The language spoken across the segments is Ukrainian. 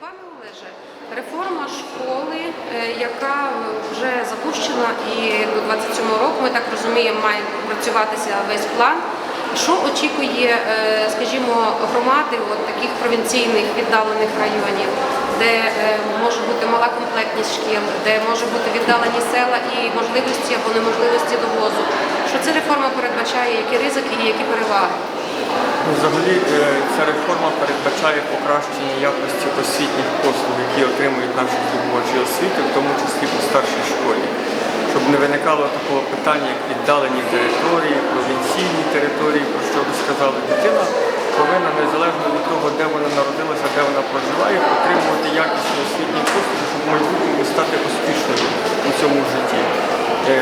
Пане Олеже, реформа школи, е, яка вже запущена, і до 27 року, ми так розуміємо, має працюватися весь план. Що очікує, е, скажімо, громади от таких провінційних віддалених районів, де е, може бути мала комплектність шкіл, де може бути віддалені села і можливості або неможливості довозу? Що ця реформа передбачає, які ризики і які переваги? Ну, Взагалі покращення якості освітніх послуг, які отримують наші здобувачі освіти, в тому числі по старшій школі. Щоб не виникало такого питання, як віддалені території, провінційні території, про що ви сказали, дитина повинна незалежно від того, де вона народилася, де вона проживає, отримувати якісні освітні послуги, щоб в майбутньому стати успішною у цьому житті. Е,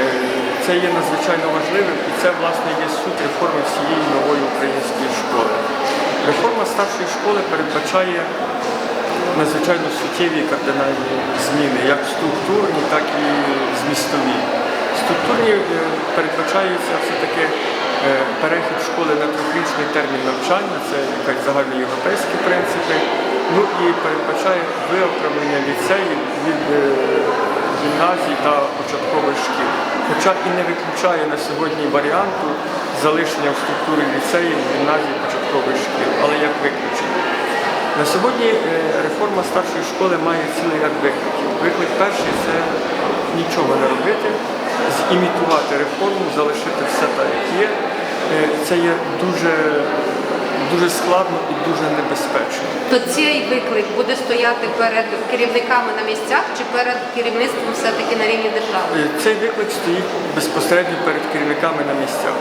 Це є надзвичайно важливим і це власне є суть реформи всієї нової української школи. Реформа старшої школи передбачає надзвичайно суттєві кардинальні зміни, як структурні, так і змістові. Структурні е, передбачаються все-таки е, перехід школи на трьохрічний термін навчання, це якась загальноєвропейські принципи. Ну і передбачає виокремлення ліцеїв від е, гімназій та початкових шкіл. Хоча і не виключає на сьогодні варіанту залишення в структурі ліцеїв, гімназій, початкових шкіл, але як виключення. На сьогодні е, реформа старшої школи має цілий ряд викликів. Виклик перший це нічого не робити, зімітувати реформу, залишити все так, як є. Е, Це є дуже, дуже складно і дуже небезпечно. То цей виклик буде стояти перед керівниками на місцях чи перед керівництвом все-таки на рівні держави? Е, Цей виклик стоїть безпосередньо перед керівниками на місцях.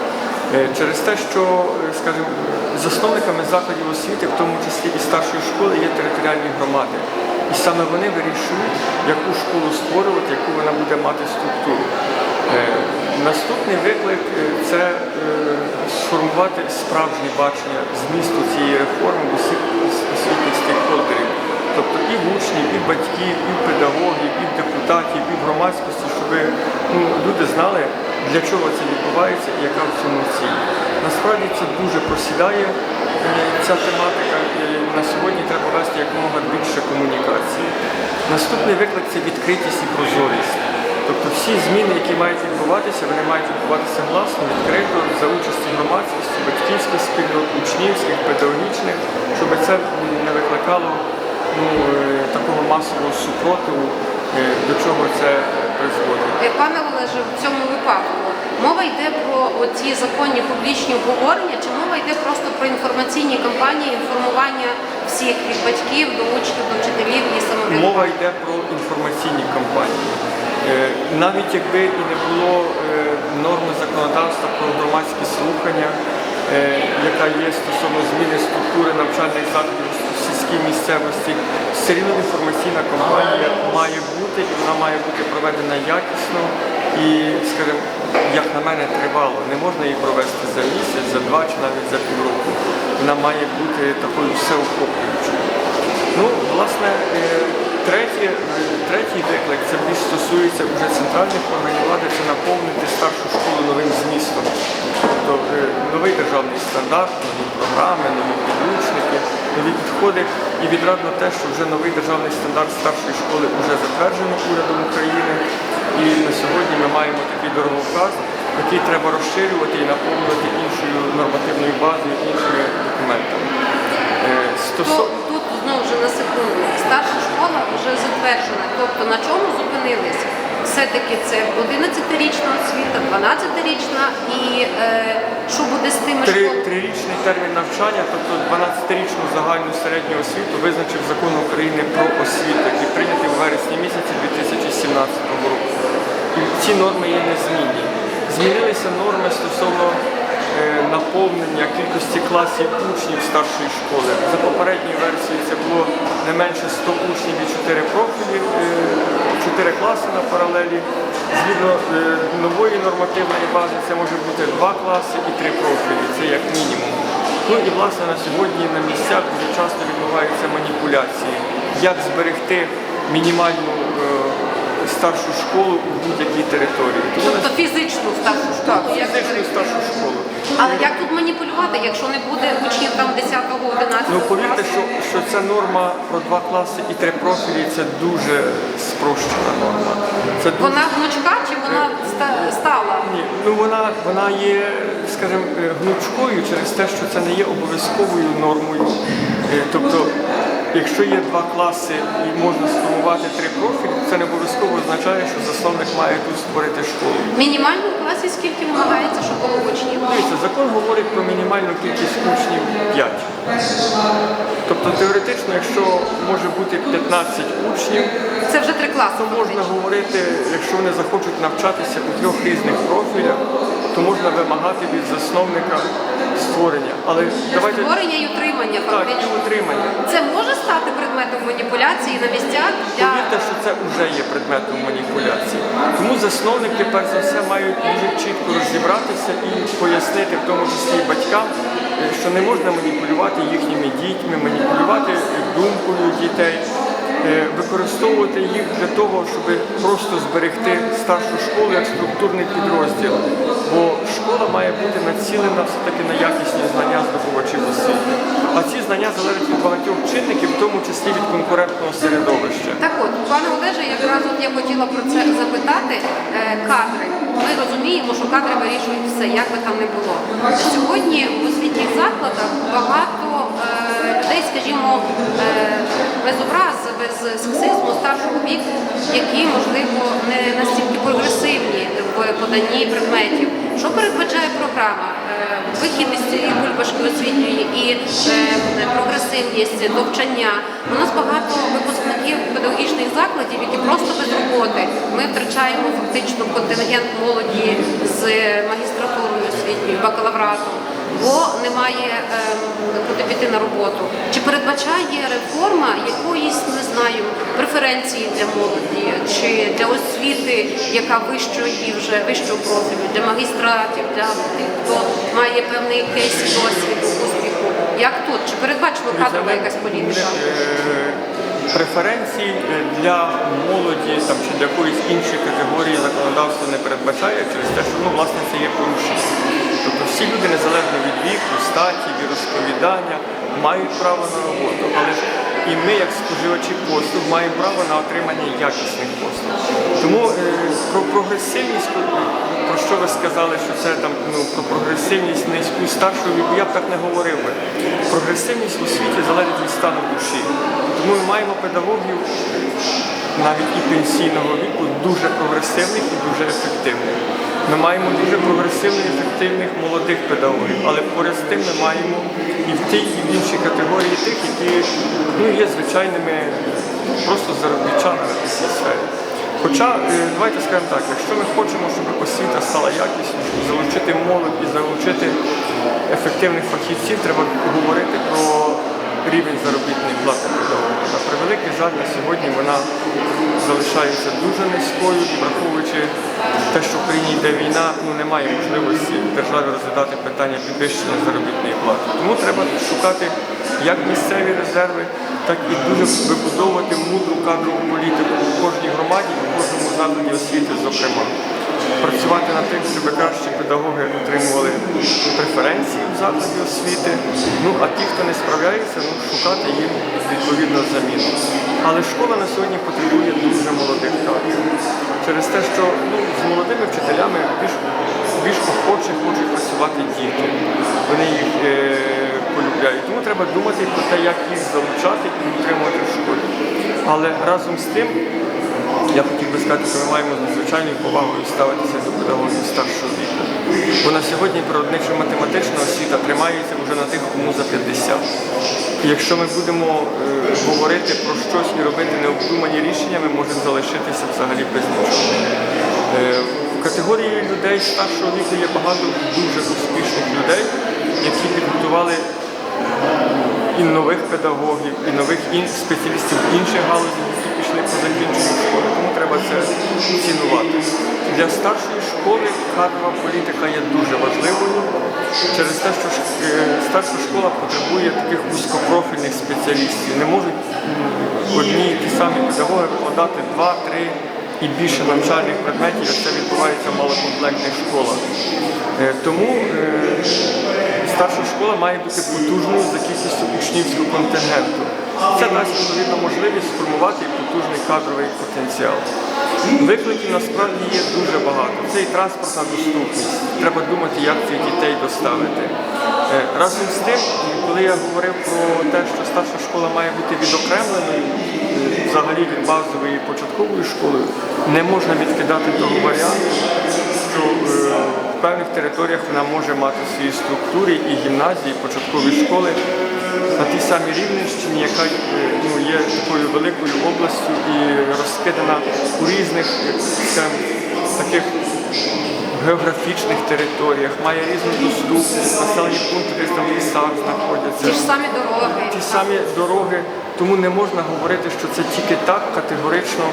Е, Через те, що, е, скажімо, засновниками закладів освіти, в тому числі і старшої школи, є територіальні громади. І саме вони вирішують, яку школу створювати, яку вона буде мати структуру. Е, Наступний виклик це сформувати справжнє бачення змісту цієї реформи в усіх освітніх стейкхолдерів. Тобто і учнів, і батьків, і педагогів, і депутатів, і громадськості, щоб ну, люди знали, для чого це відбувається і яка в цьому ціль. Насправді це дуже просідає е, ця тематика. і На сьогодні треба вести якомога більше комунікації. Наступний виклик це відкритість і прозорість. Тобто всі зміни, які мають відбуватися, вони мають відбуватися гласно, відкрито, за участі громадськості, батьківських спільнот, учнівських, педагогічних, щоб це не викликало ну, е, такого масового супротиву, е, до чого це Е, Пане Олеже, в цьому випадку мова йде про ці законні публічні обговорення, чи мова йде просто про інформаційні кампанії, інформування всіх від батьків до учнів, до вчителів і самоврядування? Мова йде про інформаційні кампанії. Е, Навіть якби і не було е, норми законодавства про громадські слухання, е, яка є стосовно зміни структури навчальних закладів сільській місцевості, все рівно інформаційна кампанія має бути і вона має бути проведена якісно і, скажімо, як на мене, тривало. Не можна її провести за місяць, за два чи навіть за півроку. Вона має бути такою всеохоплюючою. Ну, власне, е, е, третій виклик це більш стосується вже центральних органів влади, це наповнити старшу школу новим змістом. Тобто е, новий державний стандарт, нові програми, нові підручники, нові підходи. І відрадно те, що вже новий державний стандарт старшої школи вже затверджено урядом України. І на сьогодні ми маємо такий дороговказ, який треба розширювати і наповнювати іншою нормативною базою, іншими документами. Е, То тут знову ж на секунду. Старша школа вже затверджена. Тобто на чому зупинилися? Все-таки це 11-річна освіта, 12-річна і е, що буде з тими Три, школами? трирічний термін навчання, тобто 12-річну загальну середню освіту визначив закон України про освіту, який прийнятий у вересні місяці 2017 року. І ці норми є незмінні. Змінилися норми стосовно е, наповнення кількості класів учнів старшої школи. За попередньою версією це було не менше 100 учнів і 4 профілі, е, 4 класи на паралелі. Згідно е, нової нормативної бази це може бути 2 класи і 3 профілі, це як мінімум. Ну і власне на сьогодні на місцях дуже часто відбуваються маніпуляції. Як зберегти мінімальну старшу школу у будь-якій території. Тому Тобто фізичну старшу так, школу. як фізичну старшу школу. Але як тут маніпулювати, якщо не буде учнів там 10 11 Ну повірте, що, що ця норма про два класи і три профілі це дуже спрощена норма. Це дуже... Вона гнучка чи вона ста- стала? Ні, ну вона, вона є, скажімо, е, гнучкою через те, що це не є обов'язковою нормою. Е, Тобто, якщо є два класи і можна сформувати три профілі, це не обов'язково означає, що засновник має тут створити школу. Мінімально в класі скільки вимагається, щоб було учнів? Дивіться, закон говорить про мінімальну кількість учнів 5. Тобто теоретично, якщо може бути 15 учнів, Це вже три класи. то можна говорити, якщо вони захочуть навчатися у трьох різних профілях, то можна вимагати від засновника створення. Але давайте Створення і утримання так, і утримання. Це може стати предметом маніпуляції на місцях для Повірте, що це вже є предметом маніпуляції. Тому засновники, перш за все, мають дуже чітко розібратися і пояснити, в тому числі батькам, що не можна маніпулювати їхніми дітьми, маніпулювати думкою дітей, е, використовувати їх для того, щоб просто зберегти старшу школу як структурний підрозділ. Бо школа має бути націлена все-таки на якісні знання здобувачів освіти. А ці знання залежать від багатьох чинників, в тому числі від конкурентного середовища. Так от, пане Олеже, якраз от я хотіла про це запитати. Е, Кадри. Ми розуміємо, що кадри вирішують все, як би там не було. Сьогодні в освітніх закладах багато е, людей, скажімо, е, без образ, без сексизму старшого віку, які, можливо, не настільки прогресивні в поданні предметів. Що передбачає програма? Е, Вихід із цієї бульбашки освітньої і е, прогресивність, довчання. У нас багато випускників педагогічних закладів, які просто без роботи. Ми втрачаємо фактично контингент молоді з магістратурою освітньою, бакалавратом, бо немає ем, куди піти на роботу. Чи передбачає реформа якоїсь, не знаю, преференції для молоді чи для освіти, яка вищої вже вищого профілю, для магістратів, для тих, хто має певний кейс досвіду успіху? Як тут? Чи передбачена кадрова якась політика? Е, Преференцій е, для молоді там, чи для якоїсь іншої категорії законодавство не передбачає через те, що ну, власне це є порушення. Тобто всі люди незалежно від віку, статі, віросповідання мають право на роботу. Але ж і ми, як споживачі послуг, маємо право на отримання якісних послуг. Тому е, про прогресивність, про- про що ви сказали, що це там ну, про прогресивність низьку старшого віку, я б так не говорив би. Прогресивність у світі залежить від стану душі. Тому ми маємо педагогів навіть і пенсійного віку дуже прогресивних і дуже ефективних. Ми маємо дуже прогресивних, ефективних молодих педагогів, але поряд з тим ми маємо і в тій, і в іншій категорії тих, які ну, є звичайними просто заробітчанами в цій сфері. Хоча, е, давайте скажемо так, якщо ми хочемо, щоб освіта стала якісною, залучити молодь і залучити ефективних фахівців, треба говорити про рівень заробітної плати педагогів. На превеликий жаль, на сьогодні вона залишається дуже низькою враховуючи те, що в країні йде війна, ну немає можливості державі розглядати питання підвищення заробітної плати. Тому треба шукати як місцеві резерви, так і дуже вибудовувати мудру кадрову політику у кожній громаді, у кожному закладі освіти, зокрема. Працювати над тим, щоб кращі педагоги отримували преференції в закладі освіти. Ну а ті, хто не справляється, ну шукати їм відповідно заміну. Але школа на сьогодні потребує дуже молодих кадрів. Через те, що ну, з молодими вчителями більш, більш охоче хочуть працювати діти. Вони їх е, полюбляють. Тому треба думати про те, як їх залучати і утримувати в школі. Але разом з тим. Я хотів би сказати, що ми маємо з надзвичайною повагою ставитися до педагогів старшого віку. Бо на сьогодні природничо математична освіта тримається вже на тих, кому за 50. І якщо ми будемо е, говорити про щось і робити необдумані рішення, ми можемо залишитися взагалі без нічого. Е, в категорії людей старшого віку є багато дуже успішних людей, які підготували і нових педагогів, і нових спеціалістів інших галузей, які пішли по закінченню школи. Тому треба це цінувати. Для старшої школи кадрова політика є дуже важливою через те, що е, старша школа потребує таких вузькопрофільних спеціалістів. Не можуть одні і ті самі педагоги викладати два, три і більше навчальних предметів, як це відбувається в малокомплектних школах. Е, Тому е, Старша школа має бути потужною за кількістю учнівського контингенту. Це дасть відповідно можливість сформувати потужний кадровий потенціал. Викликів насправді є дуже багато. Це і транспортна доступність. Треба думати, як цих дітей доставити. Е, Разом з тим, коли я говорив про те, що старша школа має бути відокремленою е, взагалі від базової початкової школи, не можна відкидати того варіанту, що е, в певних територіях вона може мати свої структури і гімназії, і початкові школи на тій самій Рівненщині, яка е, ну, є такою великою областю і розкидана у різних, скажімо, таких географічних територіях, має різну доступність, населені пункти десь там в лісах знаходяться Ті ж самі дороги. ті самі дороги, тому не можна говорити, що це тільки так категорично.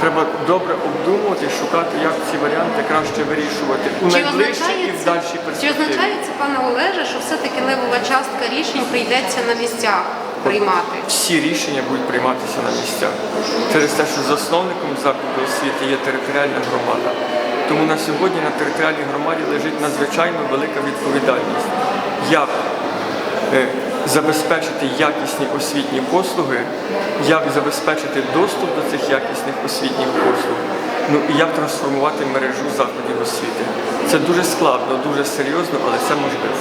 Треба добре обдумувати, шукати, як ці варіанти краще вирішувати у найближчій і в дальшій Чи означає це, пане Олеже, що все-таки левова частка рішень прийдеться на місцях приймати? Всі рішення будуть прийматися на місцях через те, що засновником закладу освіти є територіальна громада. Тому на сьогодні на територіальній громаді лежить надзвичайно велика відповідальність. Як е, забезпечити якісні освітні послуги, як забезпечити доступ до цих якісних освітніх послуг, ну і як трансформувати мережу закладів освіти. Це дуже складно, дуже серйозно, але це можливо.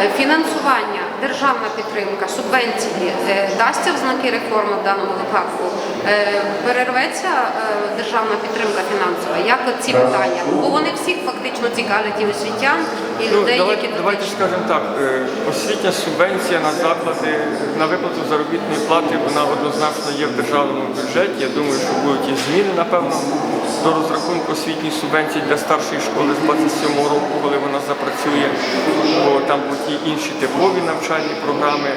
Е, Фінансування, державна підтримка, субвенції е, дасться в знаки реформи в даному випадку. Е, Перерветься державна підтримка фінансова. Як ці питання? Бо вони всіх фактично цікавлять і освітян, і Ну, людей, давайте, які давайте скажемо так, е, освітня субвенція на заклади на виплату заробітної плати вона однозначно є в державному бюджеті. Я думаю, що будуть і зміни, напевно, до розрахунку освітньої субвенції для старшої школи з 27 року, коли вона запрацює, бо там будуть і інші типові навчальні програми,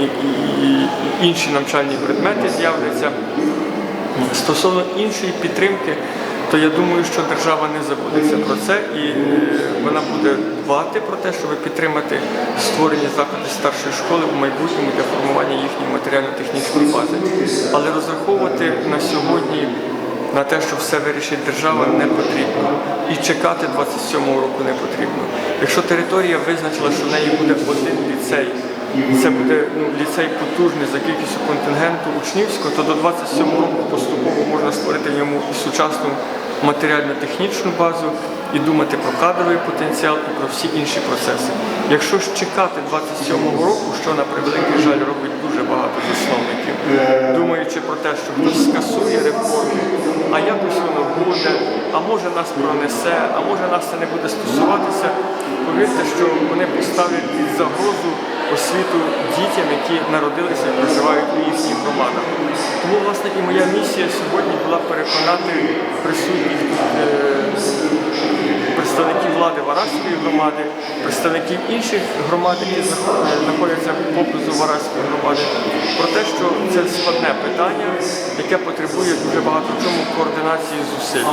і, і, і інші навчальні предмети з'являться. Стосовно іншої підтримки, то я думаю, що держава не забудеться про це і е, вона буде дбати про те, щоб підтримати створення заклади старшої школи в майбутньому для формування їхньої матеріально-технічної бази. Але розраховувати на сьогодні на те, що все вирішить держава, не потрібно. І чекати 27-го року не потрібно. Якщо територія визначила, що в неї буде один ліцей, це буде ну, ліцей потужний за кількістю контингенту учнівського, то до 27 року поступово можна створити в ньому і сучасну матеріально-технічну базу, і думати про кадровий потенціал і про всі інші процеси. Якщо ж чекати 27-го року, що на превеликий жаль робить дуже багато засновників, думаючи про те, що хтось скасує реформу, а якось воно буде, а може нас пронесе, а може нас це не буде стосуватися, повірте, що вони поставлять під загрозу освіту дітям, які народилися і проживають у їхніх громадах. Тому, власне, і моя місія сьогодні була переконати присутніх е, представників влади Вараської громади, представників інших громад, які е, знаходяться поблизу Вараської громади, про те, що це складне питання, яке потребує дуже багато чому координації зусиль.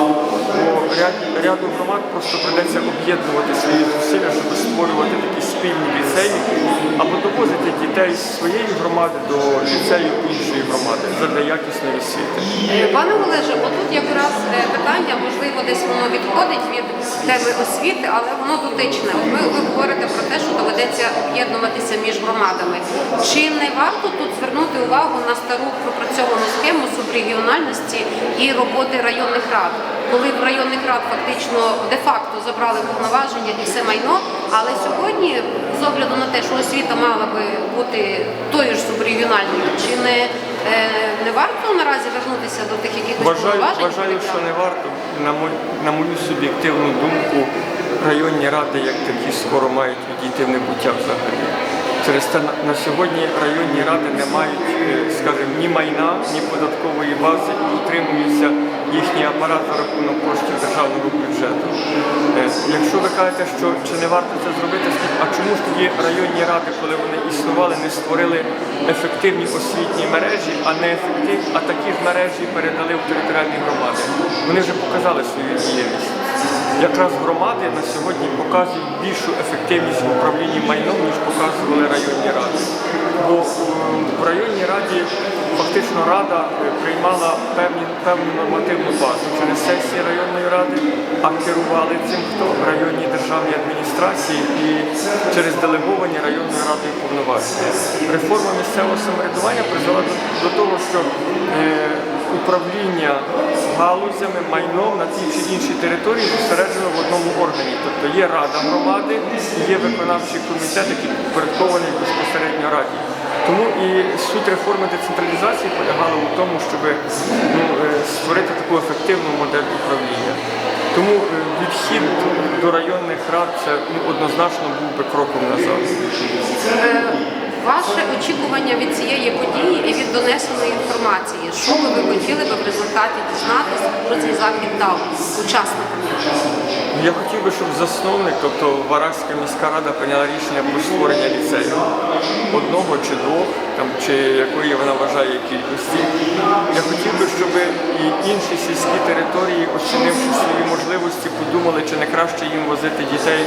Бо ряд, ряду громад просто придеться об'єднувати свої зусилля, щоб створювати такі спільні ліцеї, або довозити дітей з своєї громади до ліцею іншої громади задля якісної освіти. Е, Пане Олеже, отут якраз е, питання, можливо, десь воно відходить від теми освіти, але воно дотичне. От Ви, ви говорите про те, що доведеться об'єднуватися між громадами. Чи не варто тут звернути увагу на стару пропрацьовану схему субрегіональності і роботи районних рад? Коли в районних рад фактично де-факто забрали повноваження і все майно, але сьогодні, з огляду на те, що освіта мала би бути тою ж субрегіональною, чи не, е, не варто наразі вернутися до тих Вважаю, вважаю, що не варто. На мою, на мою суб'єктивну думку, районні ради як такі скоро мають відійти в небуття взагалі. Через те на, сьогодні районні ради не мають, е, скажімо, ні майна, ні податкової бази і утримується їхній апарат за рахунок коштів державного бюджету. Е, Якщо ви кажете, що чи не варто це зробити, а чому ж тоді районні ради, коли вони існували, не створили ефективні освітні мережі, а не ефективні, а такі ж мережі передали в територіальні громади? Вони вже показали свою діяльність. Якраз громади на сьогодні показують більшу ефективність в управлінні майном, ніж показували районні ради. Бо е, в районній раді фактично рада е, приймала певні, певну нормативну базу через сесії районної ради, а керували цим хто районні державні адміністрації і через делеговані районною радою повноваження. Реформа місцевого самоврядування призвела до того, що е, управління галузями, майном на тій чи іншій території зосереджено в одному органі. Тобто є рада громади є виконавчий комітет, який підпорядкований безпосередньо раді. Тому і суть реформи децентралізації полягала у тому, щоб ну, е, створити таку ефективну модель управління. Тому е, відхід до районних рад це ну, однозначно був би кроком назад. Ваше очікування від цієї події і від донесеної інформації, що би ви хотіли би в результаті дізнатися, що цей захід дав учасникам? Я хотів би, щоб засновник, тобто Варажська міська рада прийняла рішення про створення ліцею одного чи двох, там, чи якої вона вважає кількості. Я хотів би, щоб і інші сільські території, оцінивши свої можливості, подумали, чи не краще їм возити дітей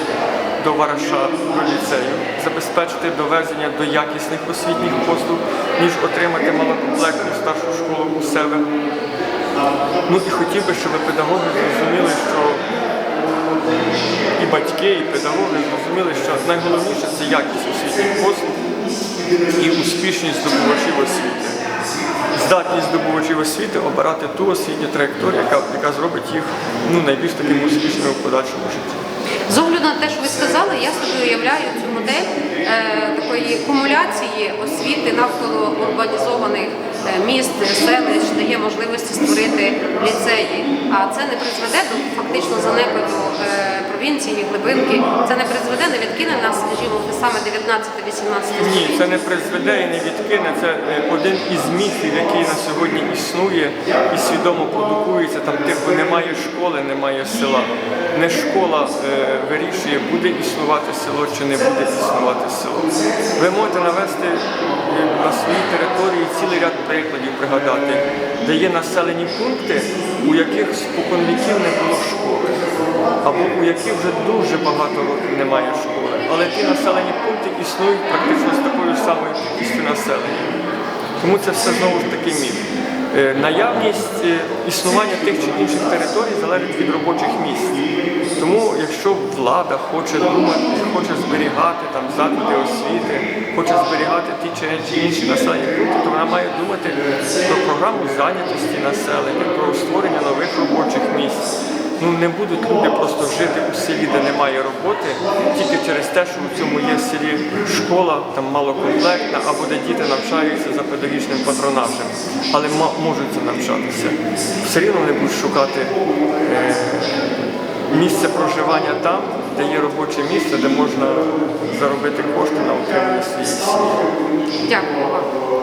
до Вараша, до ліцею, забезпечити довезення до якісних освітніх послуг, ніж отримати малокомплектну старшу школу у себе. Ну і хотів би, щоб педагоги зрозуміли, що і батьки, і педагоги зрозуміли, що найголовніше це якість освітніх послуг і успішність здобувачів освіти. Здатність здобувачів освіти обирати ту освітню траєкторію, яка, яка зробить їх ну, найбільш такими успішними в подальшому житті. З огляду на те, що ви сказали, я собі уявляю цю модель е, такої кумуляції освіти навколо урбанізованих е, міст, селищ, де є можливості створити ліцеї. А це не призведе до фактично занепаду е, провінції, глибинки. Це не призведе, не відкине нас, скажімо, саме 19-18 Ні, це не призведе і не відкине. Це е, один із міфів, який на сьогодні існує і свідомо продукується. Там типу немає школи, немає села. Не школа е, вирішує, буде існувати село чи не буде існувати село. Ви можете навести е, на своїй території цілий ряд прикладів пригадати, де є населені пункти, у яких споконвіків не було школи, або у яких вже дуже багато років немає школи. Але ті населені пункти існують практично з такою самою кількістю населення. Тому це все знову ж таки міф. Е, Наявність е, існування тих чи інших територій залежить від робочих місць. Тому якщо влада хоче думати, хоче зберігати там заклади освіти, хоче зберігати ті чи інші населені пункти, то вона має думати про програму зайнятості населення, про створення нових робочих місць. Ну не будуть люди просто жити у селі, де немає роботи, тільки через те, що у цьому є селі школа, там малокомплектна, або де діти навчаються за педагогічним патронажем, але можуть це навчатися. Все рівно вони будуть шукати е, місце проживання там, де є робоче місце, де можна заробити кошти на утримання своєї сім'ї. Дякую.